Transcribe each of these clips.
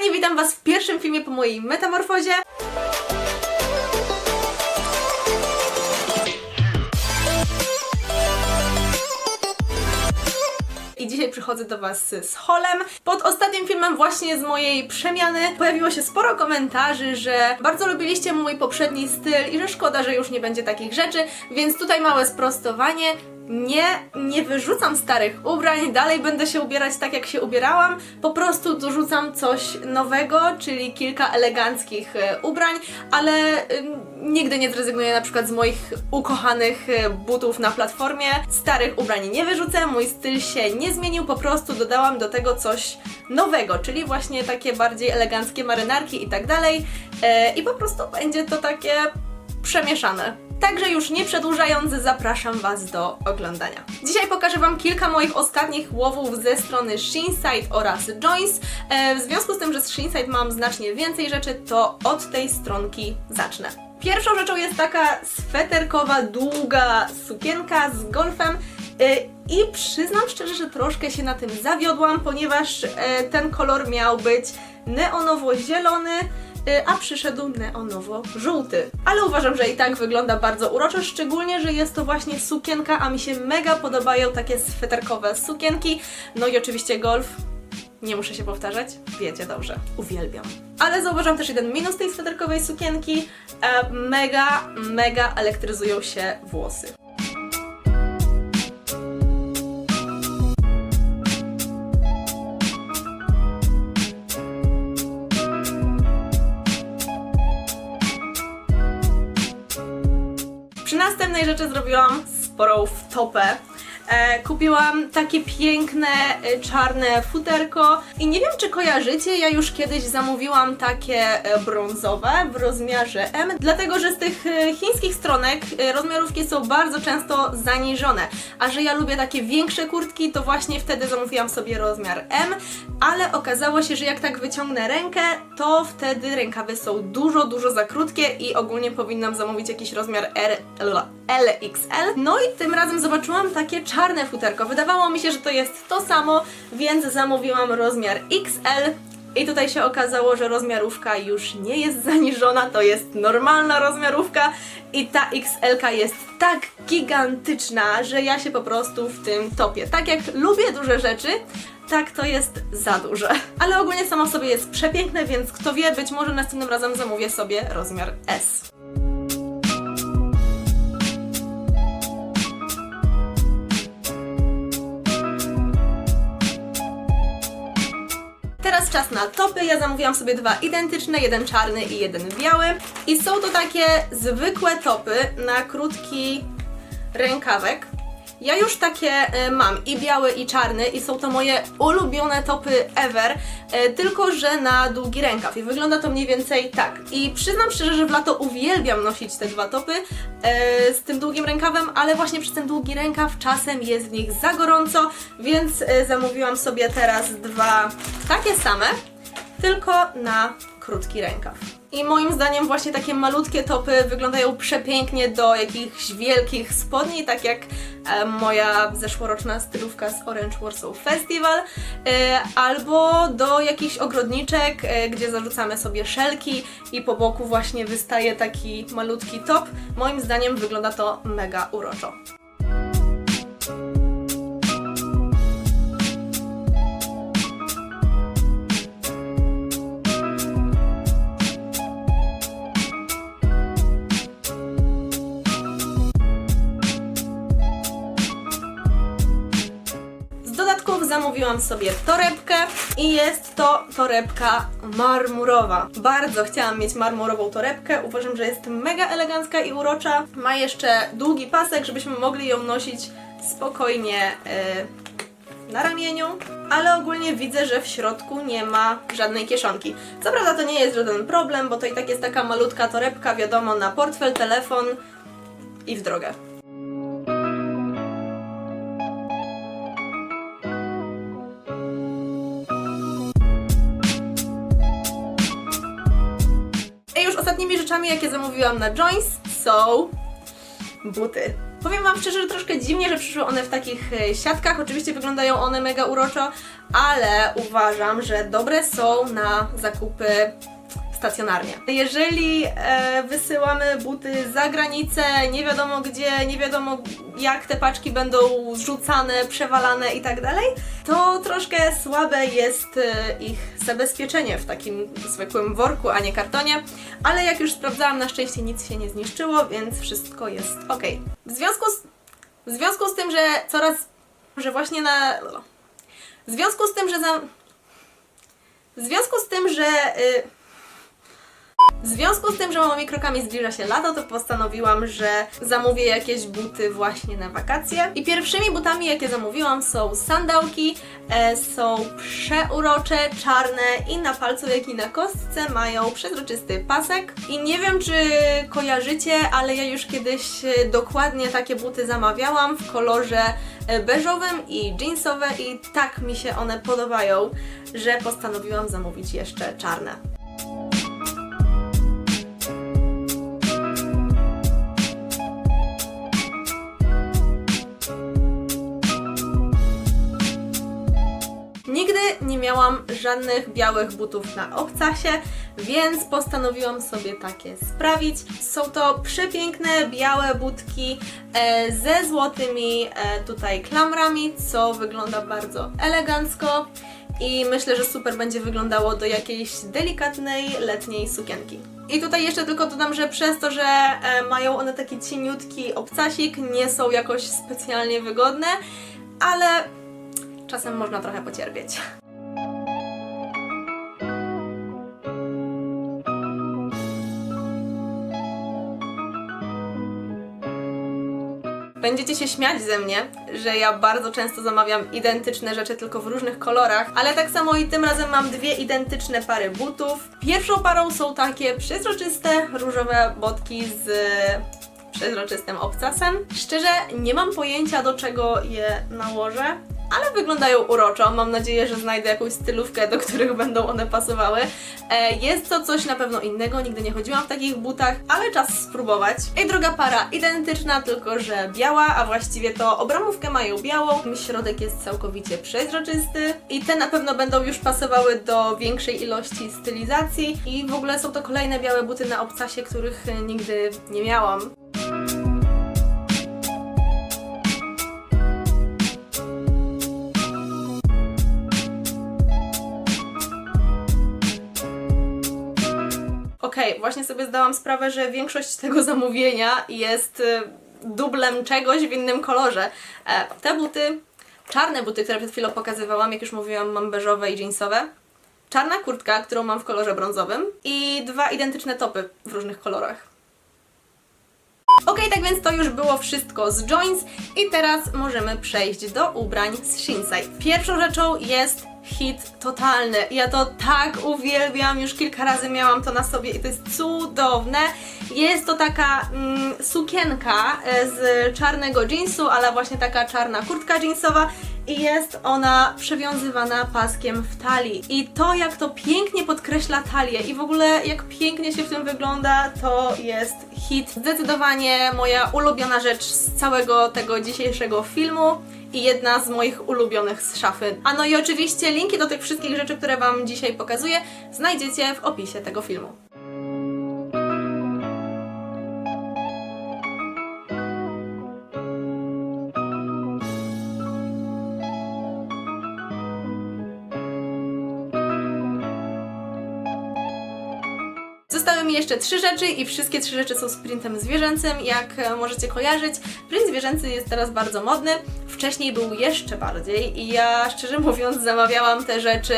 kochani, witam Was w pierwszym filmie po mojej metamorfozie. I dzisiaj przychodzę do Was z holem. Pod ostatnim filmem właśnie z mojej przemiany pojawiło się sporo komentarzy, że bardzo lubiliście mój poprzedni styl i że szkoda, że już nie będzie takich rzeczy, więc tutaj małe sprostowanie. Nie, nie wyrzucam starych ubrań, dalej będę się ubierać tak jak się ubierałam, po prostu dorzucam coś nowego, czyli kilka eleganckich e, ubrań, ale nigdy nie zrezygnuję na przykład z moich ukochanych e, butów na platformie. Starych ubrań nie wyrzucę, mój styl się nie zmienił, po prostu dodałam do tego coś nowego, czyli właśnie takie bardziej eleganckie marynarki i tak dalej. E, I po prostu będzie to takie przemieszane. Także już nie przedłużając, zapraszam Was do oglądania. Dzisiaj pokażę Wam kilka moich ostatnich łowów ze strony Sheenside oraz Joins. E, w związku z tym, że z Sheenside mam znacznie więcej rzeczy, to od tej stronki zacznę. Pierwszą rzeczą jest taka sweterkowa, długa sukienka z golfem. E, I przyznam szczerze, że troszkę się na tym zawiodłam, ponieważ e, ten kolor miał być neonowo-zielony, a przyszedł neonowo-żółty. Ale uważam, że i tak wygląda bardzo uroczo, szczególnie, że jest to właśnie sukienka, a mi się mega podobają takie sweterkowe sukienki. No i oczywiście golf. Nie muszę się powtarzać, wiecie dobrze, uwielbiam. Ale zauważam też jeden minus tej sweterkowej sukienki. E, mega, mega elektryzują się włosy. Przy następnej rzeczy zrobiłam sporą wtopę. E, kupiłam takie piękne, e, czarne futerko i nie wiem czy kojarzycie, ja już kiedyś zamówiłam takie e, brązowe w rozmiarze M, dlatego że z tych chińskich stronek rozmiarówki są bardzo często zaniżone, a że ja lubię takie większe kurtki, to właśnie wtedy zamówiłam sobie rozmiar M, ale okazało się, że jak tak wyciągnę rękę, to wtedy rękawy są dużo, dużo za krótkie i ogólnie powinnam zamówić jakiś rozmiar R, LXL. No i tym razem zobaczyłam takie czarne futerko. Wydawało mi się, że to jest to samo, więc zamówiłam rozmiar XL. I tutaj się okazało, że rozmiarówka już nie jest zaniżona, to jest normalna rozmiarówka i ta XL jest tak gigantyczna, że ja się po prostu w tym topię. Tak jak lubię duże rzeczy, tak to jest za duże. Ale ogólnie samo w sobie jest przepiękne, więc kto wie, być może następnym razem zamówię sobie rozmiar S. Czas na topy. Ja zamówiłam sobie dwa identyczne, jeden czarny i jeden biały. I są to takie zwykłe topy na krótki rękawek. Ja już takie e, mam i biały i czarny i są to moje ulubione topy ever, e, tylko że na długi rękaw i wygląda to mniej więcej tak. I przyznam szczerze, że w lato uwielbiam nosić te dwa topy e, z tym długim rękawem, ale właśnie przez ten długi rękaw czasem jest w nich za gorąco, więc zamówiłam sobie teraz dwa takie same, tylko na krótki rękaw. I moim zdaniem właśnie takie malutkie topy wyglądają przepięknie do jakichś wielkich spodni, tak jak e, moja zeszłoroczna stylówka z Orange Warsaw Festival, e, albo do jakichś ogrodniczek, e, gdzie zarzucamy sobie szelki i po boku właśnie wystaje taki malutki top. Moim zdaniem wygląda to mega uroczo. Z dodatków zamówiłam sobie torebkę i jest to torebka marmurowa. Bardzo chciałam mieć marmurową torebkę, uważam, że jest mega elegancka i urocza. Ma jeszcze długi pasek, żebyśmy mogli ją nosić spokojnie yy, na ramieniu, ale ogólnie widzę, że w środku nie ma żadnej kieszonki. Co prawda to nie jest żaden problem, bo to i tak jest taka malutka torebka, wiadomo, na portfel, telefon i w drogę. I już ostatnimi rzeczami, jakie zamówiłam na Joins są buty. Powiem Wam szczerze, że troszkę dziwnie, że przyszły one w takich e, siatkach. Oczywiście wyglądają one mega uroczo, ale uważam, że dobre są na zakupy stacjonarnie. Jeżeli e, wysyłamy buty za granicę, nie wiadomo gdzie, nie wiadomo jak te paczki będą zrzucane, przewalane i tak dalej, to troszkę słabe jest e, ich zabezpieczenie w takim zwykłym worku, a nie kartonie, ale jak już sprawdzałam, na szczęście nic się nie zniszczyło, więc wszystko jest ok. W związku z, w związku z tym, że coraz, że właśnie na... W związku z tym, że za... W związku z tym, że... Y, w związku z tym, że małymi krokami zbliża się lato, to postanowiłam, że zamówię jakieś buty właśnie na wakacje. I pierwszymi butami, jakie zamówiłam, są sandałki. E, są przeurocze, czarne i na palcu, jak i na kostce mają przezroczysty pasek. I nie wiem, czy kojarzycie, ale ja już kiedyś e, dokładnie takie buty zamawiałam w kolorze e, beżowym i jeansowe i tak mi się one podobają, że postanowiłam zamówić jeszcze czarne. Miałam żadnych białych butów na obcasie, więc postanowiłam sobie takie sprawić. Są to przepiękne białe butki e, ze złotymi e, tutaj klamrami, co wygląda bardzo elegancko i myślę, że super będzie wyglądało do jakiejś delikatnej letniej sukienki. I tutaj jeszcze tylko dodam, że przez to, że e, mają one taki cieniutki obcasik, nie są jakoś specjalnie wygodne, ale czasem można trochę pocierpieć. Będziecie się śmiać ze mnie, że ja bardzo często zamawiam identyczne rzeczy tylko w różnych kolorach, ale tak samo i tym razem mam dwie identyczne pary butów. Pierwszą parą są takie przezroczyste różowe botki z przezroczystym obcasem. Szczerze, nie mam pojęcia do czego je nałożę, ale wyglądają uroczo. Mam nadzieję, że znajdę jakąś stylówkę, do których będą one pasowały. E, jest to coś na pewno innego, nigdy nie chodziłam w takich butach, ale czas spróbować. I druga para identyczna, tylko że biała, a właściwie to obramówkę mają białą, środek jest całkowicie przezroczysty i te na pewno będą już pasowały do większej ilości stylizacji i w ogóle są to kolejne białe buty na obcasie, których nigdy nie miałam. Okej, właśnie sobie zdałam sprawę, że większość tego zamówienia jest y, dublem czegoś w innym kolorze. E, te buty, czarne buty, które przed chwilą pokazywałam, jak już mówiłam, mam beżowe i jeansowe. Czarna kurtka, którą mam w kolorze brązowym i dwa identyczne topy w różnych kolorach. Ok, tak więc to już było wszystko z joints i teraz możemy przejść do ubrań z Shinside. Pierwszą rzeczą jest hit totalny. Ja to tak uwielbiam, już kilka razy miałam to na sobie i to jest cudowne. Jest to taka mm, sukienka e, z czarnego jeansu, ale właśnie taka czarna kurtka jeansowa i jest ona przewiązywana paskiem w talii. I to, jak to pięknie podkreśla talię i w ogóle jak pięknie się w tym wygląda, to jest hit. Zdecydowanie moja ulubiona rzecz z całego tego dzisiejszego filmu i jedna z moich ulubionych z szafy. A no i oczywiście linki do tych wszystkich rzeczy, które Wam dzisiaj pokazuję, znajdziecie w opisie tego filmu. Zostały mi jeszcze trzy rzeczy i wszystkie trzy rzeczy są z printem zwierzęcym, jak e, możecie kojarzyć. Print zwierzęcy jest teraz bardzo modny, wcześniej był jeszcze bardziej i ja szczerze mówiąc zamawiałam te rzeczy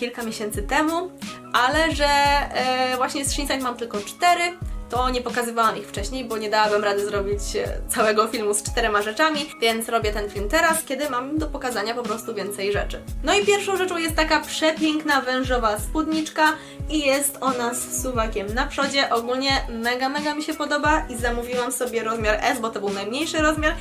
kilka miesięcy temu, ale że e, właśnie z Shinside mam tylko cztery, to nie pokazywałam ich wcześniej, bo nie dałabym rady zrobić e, całego filmu z czterema rzeczami, więc robię ten film teraz, kiedy mam do pokazania po prostu więcej rzeczy. No i pierwszą rzeczą jest taka przepiękna wężowa spódniczka i jest ona z suwakiem na przodzie. Ogólnie mega, mega mi się podoba i zamówiłam sobie rozmiar S, bo to był najmniejszy rozmiar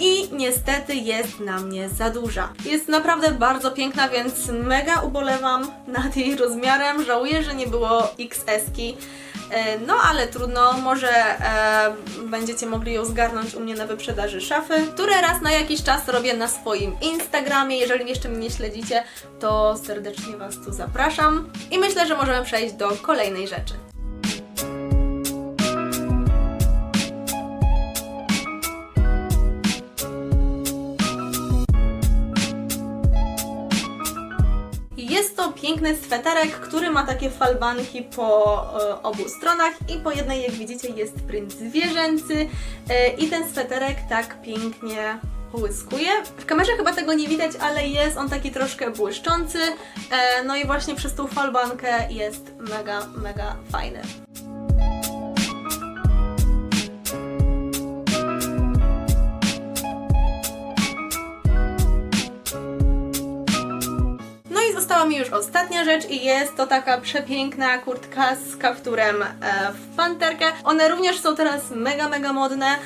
i niestety jest na mnie za duża. Jest naprawdę bardzo piękna, więc mega ubolewam nad jej rozmiarem. Żałuję, że nie było XS-ki. E, no ale trudno, może e, będziecie mogli ją zgarnąć u mnie na wyprzedaży szafy, które raz na jakiś czas robię na swoim Instagramie. Jeżeli jeszcze mnie nie śledzicie, to serdecznie Was tu zapraszam. I myślę, że możemy przejść do kolejnej rzeczy. Piękny sweterek, który ma takie falbanki po e, obu stronach i po jednej, jak widzicie, jest print zwierzęcy e, i ten sweterek tak pięknie połyskuje. W kamerze chyba tego nie widać, ale jest on taki troszkę błyszczący, e, no i właśnie przez tą falbankę jest mega, mega fajny. Została mi już ostatnia rzecz i jest to taka przepiękna kurtka z kapturem e, w panterkę. One również są teraz mega, mega modne, e,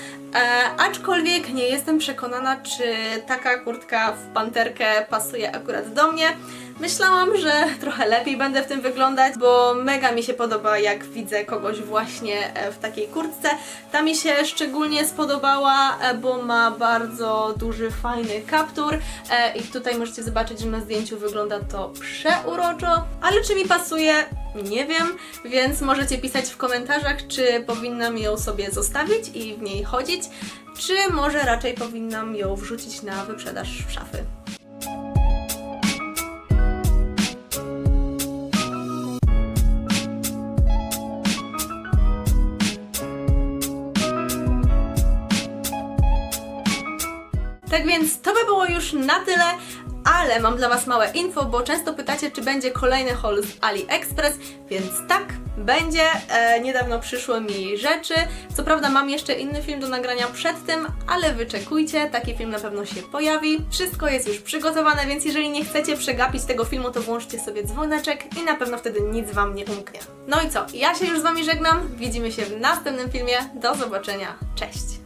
aczkolwiek nie jestem przekonana, czy taka kurtka w panterkę pasuje akurat do mnie. Myślałam, że trochę lepiej będę w tym wyglądać, bo mega mi się podoba, jak widzę kogoś właśnie e, w takiej kurtce. Ta mi się szczególnie spodobała, e, bo ma bardzo duży, fajny kaptur e, i tutaj możecie zobaczyć, że na zdjęciu wygląda to przeuroczo, ale czy mi pasuje? Nie wiem, więc możecie pisać w komentarzach, czy powinnam ją sobie zostawić i w niej chodzić, czy może raczej powinnam ją wrzucić na wyprzedaż szafy. Więc to by było już na tyle, ale mam dla Was małe info, bo często pytacie, czy będzie kolejny haul z AliExpress, więc tak, będzie. E, niedawno przyszły mi rzeczy. Co prawda mam jeszcze inny film do nagrania przed tym, ale wyczekujcie, taki film na pewno się pojawi. Wszystko jest już przygotowane, więc jeżeli nie chcecie przegapić tego filmu, to włączcie sobie dzwoneczek i na pewno wtedy nic Wam nie umknie. No i co, ja się już z Wami żegnam, widzimy się w następnym filmie, do zobaczenia, cześć!